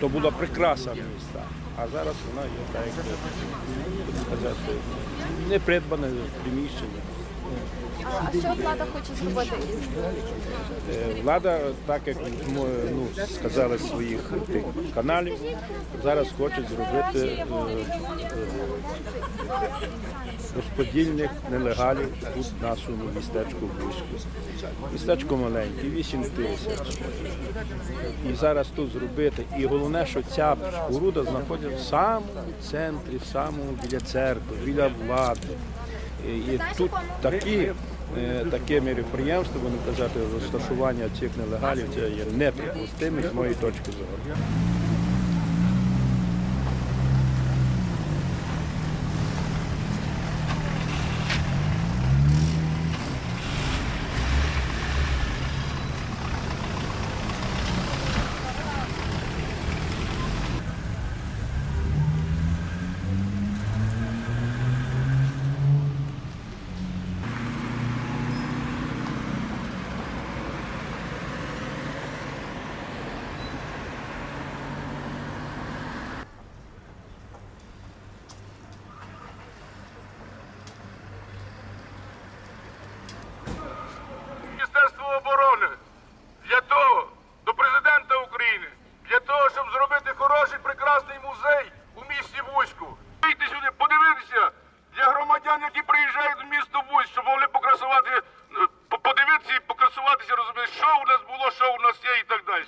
то була прикраса міста. А зараз вона є так, як сказати, не придбане приміщення. А що влада хоче зробити Е, Влада, так як ну, сказали своїх тих каналів, зараз хоче зробити е, е, розподільних нелегалів тут в нашому містечку Бузьку. Містечко маленьке, 8 тисяч. І зараз тут зробити. І головне, що ця споруда знаходиться в самому центрі, в самому біля церкви, біля влади. І, тут такі, е, таке міроприємство, будемо казати, розташування цих нелегалів, це є неприпустимим з моєї точки зору. музей у місті Вузьку. Вийти сюди, подивитися для громадян, які приїжджають в місто Вузь, щоб могли покрасувати, е, подивитися і покрасуватися, розумієте, що у нас було, що у нас є і так далі.